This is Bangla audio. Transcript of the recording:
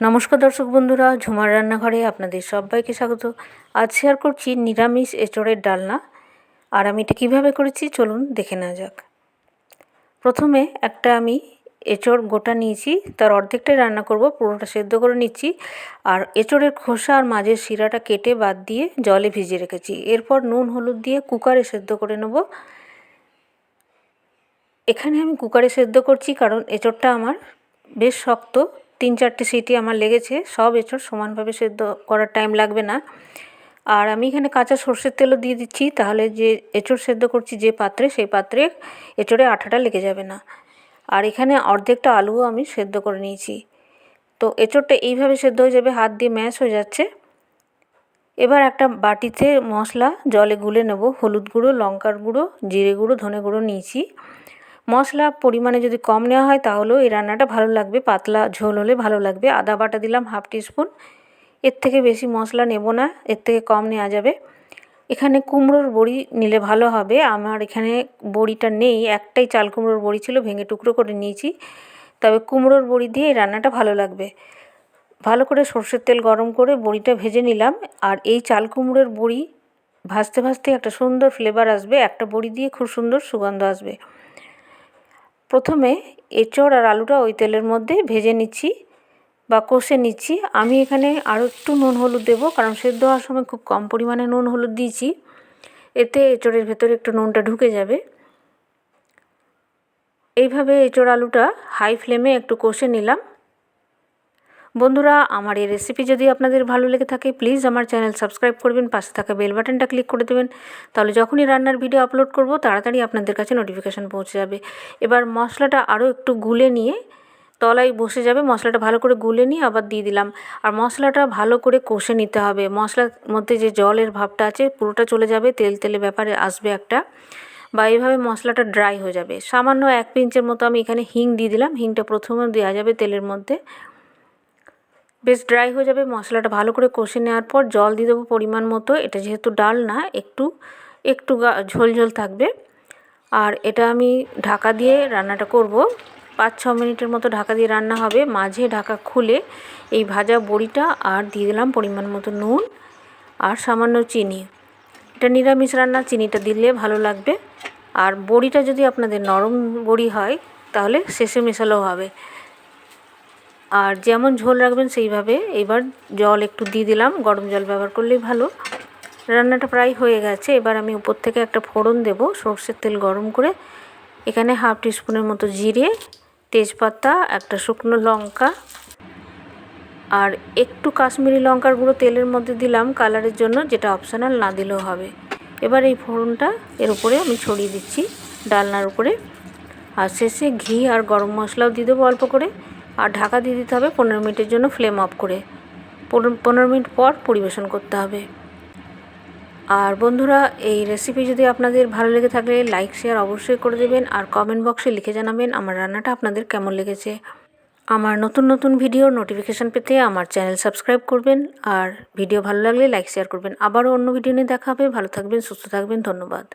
নমস্কার দর্শক বন্ধুরা, ঝুমার রান্নাঘরে আপনাদের সবাইকে স্বাগত। আজ শেয়ার করছি নিরামিষ এঁচড়ের ডালনা। আর আমি এটা কীভাবে করেছি চলুন দেখে নেওয়া যাক। প্রথমে একটা আমি এঁচড় গোটা নিয়েছি, তার অর্ধেকটাই রান্না করব, পুরোটা সেদ্ধ করে নিচ্ছি। আর এঁচড়ের খোসা আর মাঝের শিরাটা কেটে বাদ দিয়ে জলে ভিজিয়ে রেখেছি। এরপর নুন, হলুদ দিয়ে কুকারে সেদ্ধ করে নেব। এখানে আমি কুকারে সেদ্ধ করছি কারণ এঁচড়টা আমার বেশ শক্ত। তিন চারটে সিটি আমার লেগেছে, সব এঁচড় সমানভাবে সেদ্ধ করার টাইম লাগবে না। আর আমি এখানে কাঁচা সর্ষের তেলও দিয়ে দিচ্ছি, তাহলে যে এঁচড় সেদ্ধ করছি যে পাত্রে, সেই পাত্রে এঁচড়ে আঠাটা লেগে যাবে না। আর এখানে অর্ধেকটা আলুও আমি সেদ্ধ করে নিয়েছি। তো এঁচড়টা এইভাবে সেদ্ধ হয়ে যাবে, হাত দিয়ে ম্যাশ হয়ে যাচ্ছে। এবার একটা বাটিতে মশলা, জলে গুলে নেব, হলুদ গুঁড়ো, লঙ্কার গুঁড়ো, জিরে গুঁড়ো, ধনে গুঁড়ো নিয়েছি। মশলা পরিমাণে যদি কম নেওয়া হয় তাহলেও এই রান্নাটা ভালো লাগবে। পাতলা ঝোল হলে ভালো লাগবে। আদা বাটা দিলাম হাফ টিস্পুন। এর থেকে বেশি মশলা নেব না। এর থেকে কম নেওয়া যাবে। এখানে কুমড়োর বড়ি নিলে ভালো হবে। আমার এখানে বড়িটা নেই। একটাই চাল কুমড়োর বড়ি ছিল, ভেঙে টুকরো করে নিয়েছি। তবে কুমড়োর বড়ি দিয়ে রান্নাটা ভালো লাগবে। ভালো করে সর্ষের তেল গরম করে বড়িটা ভেজে নিলাম। আর এই চাল কুমড়োর বড়ি ভাজতে ভাজতে একটা সুন্দর ফ্লেভার আসবে। একটা বড়ি দিয়ে খুব সুন্দর সুগন্ধ আসবে। প্রথমে এঁচড় আর আলুটা ওই তেলের মধ্যে ভেজে নিচ্ছি বা কষে নিচ্ছি। আমি এখানে আরও একটু নুন হলুদ দেবো, কারণ সেদ্ধ হওয়ার সময় খুব কম পরিমাণে নুন হলুদ দিয়েছি। এতে এঁচড়ের ভেতরে একটু নুনটা ঢুকে যাবে। এইভাবে এঁচড় আলুটা হাই ফ্লেমে একটু কষে নিলাম। বন্ধুরা, আমার এই রেসিপি যদি আপনাদের ভালো লেগে থাকে প্লিজ আমার চ্যানেল সাবস্ক্রাইব করবেন, পাশে থাকা বেল বাটনটা ক্লিক করে দেবেন। তাহলে যখনই রান্নার ভিডিও আপলোড করব, তাড়াতাড়ি আপনাদের কাছে নোটিফিকেশান পৌঁছে যাবে। এবার মশলাটা আরও একটু গুলে নিয়ে তলায় বসে যাবে। মশলাটা ভালো করে গুলে নিয়ে আবার দিয়ে দিলাম। আর মশলাটা ভালো করে কষে নিতে হবে। মশলার মধ্যে যে জলের ভাবটা আছে, পুরোটা চলে যাবে, তেল তেলে ব্যাপারে আসবে একটা। বা এইভাবে মশলাটা ড্রাই হয়ে যাবে। সামান্য এক পিঞ্চের মতো আমি এখানে হিং দিয়ে দিলাম। হিংটা প্রথমে দেওয়া যাবে তেলের মধ্যে। বেশ ড্রাই হয়ে যাবে। মশলাটা ভালো করে কষে নেওয়ার পর জল দিয়ে দেবো পরিমাণ মতো। এটা যেহেতু ডাল না, একটু একটু ঝোল ঝোল থাকবে। আর এটা আমি ঢাকা দিয়ে রান্নাটা করব। পাঁচ, ছ মিনিটের মতো ঢাকা দিয়ে রান্না হবে। মাঝে ঢাকা খুলে এই ভাজা বড়িটা আর দিয়ে দিলাম পরিমাণ মতো নুন আর সামান্য চিনি। এটা নিরামিষ রান্না, চিনিটা দিলে ভালো লাগবে। আর বড়িটা যদি আপনাদের নরম বড়ি হয়, তাহলে শেষে মেশালেও হবে। আর যেমন ঝোল রাখবেন সেইভাবে। এবার জল একটু দিয়ে দিলাম, গরম জল ব্যবহার করলেই ভালো। রান্নাটা প্রায় হয়ে গেছে, এবার আমি উপর থেকে একটা ফোড়ন দেব, সর্ষের তেল গরম করে। এখানে হাফ টিস্পুনের মতো জিরে, তেজপাতা, একটা শুকনো লঙ্কা আর একটু কাশ্মীরি লঙ্কার গুঁড়ো তেলের মধ্যে দিলাম কালারের জন্য, যেটা অপশানাল না দিলেও হবে। এবার এই ফোড়নটা এর উপরে আমি ছড়িয়ে দিচ্ছি ডালনার উপরে। আর শেষে ঘি আর গরম মশলাও দিয়ে দেবো অল্প করে। আর ঢাকা দিয়ে দিতে হবে পনেরো মিনিটের জন্য ফ্লেম অফ করে। পনেরো মিনিট পর পরিবেশন করতে হবে। আর বন্ধুরা, এই রেসিপি যদি আপনাদের ভালো লেগে থাকলে লাইক শেয়ার অবশ্যই করে দেবেন আর কমেন্ট বক্সে লিখে জানাবেন আমার রান্নাটা আপনাদের কেমন লেগেছে। আমার নতুন নতুন ভিডিওর নোটিফিকেশান পেতে আমার চ্যানেল সাবস্ক্রাইব করবেন আর ভিডিও ভালো লাগলে লাইক শেয়ার করবেন। আবারও অন্য ভিডিও নিয়ে দেখা হবে। ভালো থাকবেন, সুস্থ থাকবেন। ধন্যবাদ।